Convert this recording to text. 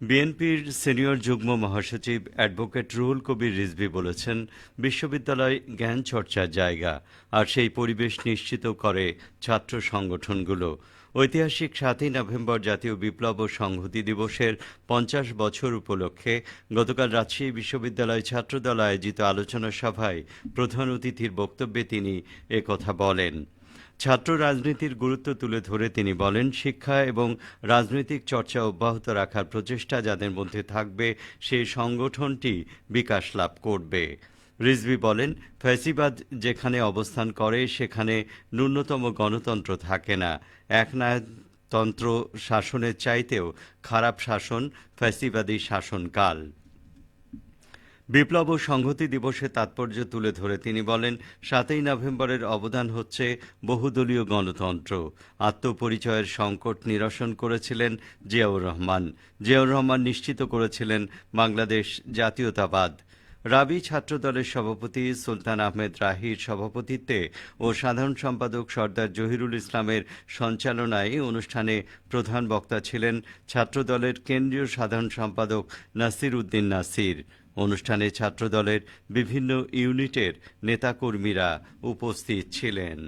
বিএনপির সিনিয়র যুগ্ম মহাসচিব অ্যাডভোকেট রুহুল কবির রিজভী বলেছেন, বিশ্ববিদ্যালয় জ্ঞান চর্চার জায়গা, আর সেই পরিবেশ নিশ্চিত করে ছাত্র সংগঠনগুলো। ঐতিহাসিক সাতই নভেম্বর জাতীয় বিপ্লব ও সংহতি দিবসের পঞ্চাশ বছর উপলক্ষে গতকাল রাজশাহী বিশ্ববিদ্যালয় ছাত্রদল আয়োজিত আলোচনা সভায় প্রধান অতিথির বক্তব্যে তিনি একথা বলেন। ছাত্র রাজনীতির গুরুত্ব তুলে ধরে তিনি বলেন, শিক্ষা এবং রাজনৈতিক চর্চা অব্যাহত রাখার প্রচেষ্টা যাদের মধ্যে থাকবে সেই সংগঠনটি বিকাশ লাভ করবে। রিজভি বলেন, ফ্যাসিবাদ যেখানে অবস্থান করে, সেখানে ন্যূনতম গণতন্ত্র থাকে না। একনায়কতন্ত্র শাসনের চাইতেও খারাপ শাসন ফ্যাসিবাদী শাসনকাল। বিপ্লব ও সংহতি দিবসের তাৎপর্য তুলে ধরে তিনি বলেন, সাতই নভেম্বরের অবদান হচ্ছে বহুদলীয় গণতন্ত্র। আত্মপরিচয়ের সংকট নিরসন করেছিলেন জিয়াউর রহমান। জিয়াউর রহমান নিশ্চিত করেছিলেন বাংলাদেশ জাতীয়তাবাদ। রাবি ছাত্রদলের সভাপতি সুলতান আহমেদ রাহির সভাপতিত্বে ও সাধারণ সম্পাদক সর্দার জহিরুল ইসলামের সঞ্চালনায় অনুষ্ঠানে প্রধান বক্তা ছিলেন ছাত্রদলের কেন্দ্রীয় সাধারণ সম্পাদক নাসির উদ্দিন নাসির। অনুষ্ঠানে ছাত্রদলের বিভিন্ন ইউনিটের নেতাকর্মীরা উপস্থিত ছিলেন।